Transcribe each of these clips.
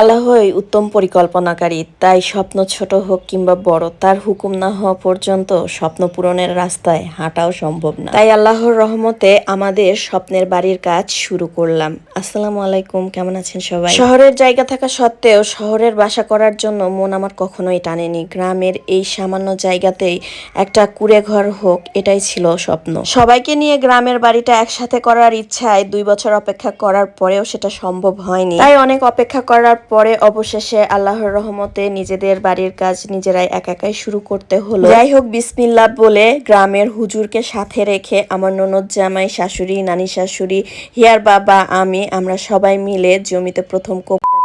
আল্লাহই উত্তম পরিকল্পনাকারী, তাই স্বপ্ন ছোট হোক কিংবা বড়, তার হুকুম না হওয়া পর্যন্ত স্বপ্ন পূরণের রাস্তায় হাঁটাও সম্ভব না। তাই আল্লাহর রহমতে আমাদের স্বপ্নের বাড়ির কাজ শুরু করলাম। আসসালামু আলাইকুম, কেমন আছেন সবাই? শহরের জায়গা থাকা সত্ত্বেও শহরের বাসা করার জন্য মন আমার কখনোই টানেনি। গ্রামের এই সামান্য জায়গাতেই একটা কুড়ে ঘর হোক, এটাই ছিল স্বপ্ন। সবাইকে নিয়ে গ্রামের বাড়িটা একসাথে করার ইচ্ছায় দুই বছর অপেক্ষা করার পরেও সেটা সম্ভব হয়নি। তাই অনেক অপেক্ষা করার পরে অবশেষে আল্লাহর রহমতে নিজেদের বাড়ির কাজ নিজেরাই একা একাই শুরু করতে হলো। যাই হোক বিসমিল্লা বলে গ্রামের হুজুরকে সাথে রেখে আমার ননদ জামাই, শাশুড়ি, নানি শাশুড়ি, হিয়ার বাবা, আমি, আমরা সবাই মিলে জমিতে প্রথম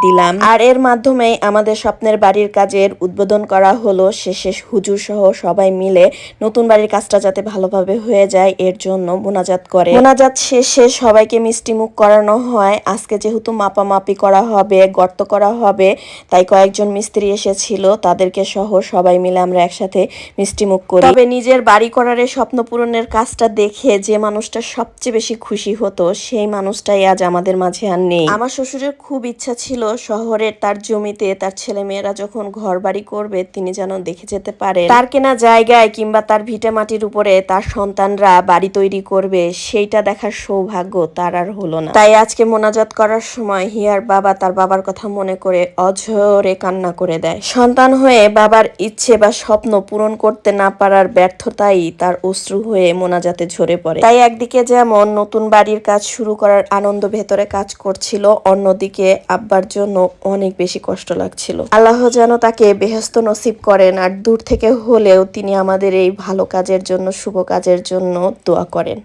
দিলাম। আর এর মাধ্যমে আমাদের স্বপ্নের বাড়ির কাজের উদ্বোধন করা হলো। শেষে হুজুর সহ সবাই মিলে নতুন বাড়ির কাজটা যাতে ভালোভাবে হয়ে যায়, এর জন্য মোনাজাত করে। মোনাজাত শেষে সবাইকে মিষ্টি মুখ করানো হয়। আজকে যেহেতু মাপামাপি করা হবে, গর্ত করা হবে, তাই কয়েকজন মিস্ত্রি এসেছিল। তাদেরকে সহ সবাই মিলে আমরা একসাথে মিষ্টি মুখ করি। তবে নিজের বাড়ি করার স্বপ্ন পূরণের কাজটা দেখে যে মানুষটা সবচেয়ে বেশি খুশি হতো, সেই মানুষটাই আজ আমাদের মাঝে আর নেই। আমার শ্বশুরের খুব ইচ্ছা ছিল শহরের তার জমিতে তার ছেলে মেয়েরা যখন ঘর বাড়ি করবে, তিনি যেন দেখে যেতে পারে তার কেনা জায়গায় কিংবা তার ভিটে মাটির উপরে তার সন্তানরা বাড়ি তৈরি করবে, সেইটা দেখার সৌভাগ্য তার আর হলো না। তাই আজকে মোনাজাত করার সময় হিয়ার বাবা তার বাবার কথা মনে করে অঝরে কান্না করে দেয়। সন্তান হয়ে বাবার ইচ্ছে বা স্বপ্ন পূরণ করতে না পারার ব্যর্থতাই তার অশ্রু হয়ে মোনাজাতে ঝরে পড়ে। তাই একদিকে যেমন নতুন বাড়ির কাজ শুরু করার আনন্দ ভেতরে কাজ করছিল, অন্যদিকে আব্বার জন্য অনেক বেশি কষ্ট লাগছিল। আল্লাহ যেন তাকে বেহস্ত নসিব করেন আর দূর থেকে হলেও তিনি আমাদের এই ভালো কাজের জন্য, শুভ কাজের জন্য দোয়া করেন।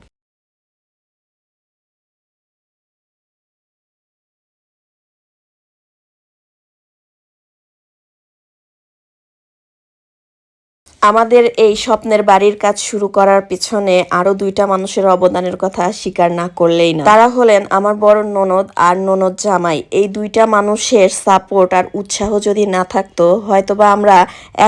আমাদের এই স্বপ্নের বাড়ির কাজ শুরু করার পিছনে আরও দুইটা মানুষের অবদানের কথা স্বীকার না করলেই না। তারা হলেন আমার বড় ননদ আর ননদ জামাই। এই দুইটা মানুষের সাপোর্ট আর উৎসাহ যদি না থাকতো, হয়তোবা আমরা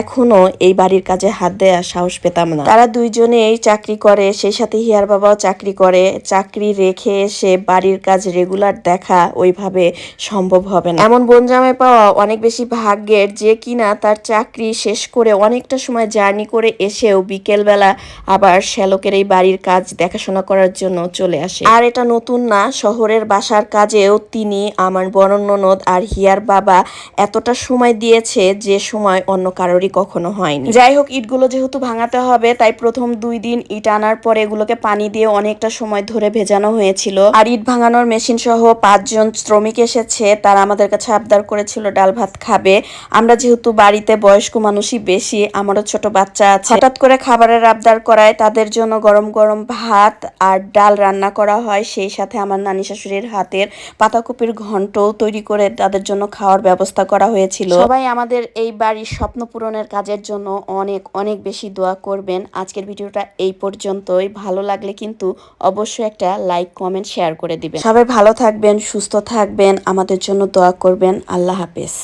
এখনও এই বাড়ির কাজে হাত দেওয়ার সাহস পেতাম না। তারা দুইজনেই চাকরি করে, সেই সাথে হিয়ার বাবাও চাকরি করে। চাকরি রেখে এসে বাড়ির কাজ রেগুলার দেখা ওইভাবে সম্ভব হবে না। এমন বোন জামাই পাওয়া অনেক বেশি ভাগ্যের যে কিনা তার চাকরি শেষ করে অনেকটা সময় জার্নি করে এসেও বিকেলবেলা আবার শ্যালকের এই বাড়ির কাজ দেখাশোনা করার জন্য চলে আসে। আর এটা নতুন না, শহরের বাসার কাজেও তিনি, আমার বড় ননদ আর হিয়ার বাবা এতটা সময় দিয়েছে যে সময় অন্য কারোরই কখনো হয়নি। যাই হোক, ইটগুলো যেহেতু ভাঙাতে হবে, তাই প্রথম দুই দিন ইট আনার পরে এগুলোকে পানি দিয়ে অনেকটা সময় ধরে ভেজানো হয়েছিল। আর ইট ভাঙানোর মেশিন সহ পাঁচজন শ্রমিক এসেছে, তারা আমাদের কাছে আবদার করেছিল, ডাল ভাত খাবে। আমরা যেহেতু বাড়িতে বয়স্ক মানুষই বেশি, আমারও ছোট বাচ্চা আছে। হঠাৎ করে খাবারের আবদার করায় তাদের জন্য গরম গরম ভাত আর ডাল রান্না করা হয়। সেই সাথে আমার নানি শাশুড়ির হাতের পাতাকপির ঘন্টও তৈরি করে তাদের জন্য খাওয়ার ব্যবস্থা করা হয়েছিল। সবাই আমাদের এই বাড়ির স্বপ্ন পূরণের কাজের জন্য অনেক অনেক বেশি দোয়া করবেন। আজকের ভিডিওটা এই পর্যন্তই। ভালো লাগলে কিন্তু অবশ্যই একটা লাইক কমেন্ট শেয়ার করে দিবেন। সবাই ভালো থাকবেন সুস্থ থাকবেন। আমাদের জন্য দোয়া করবেন। আল্লাহ হাফেজ।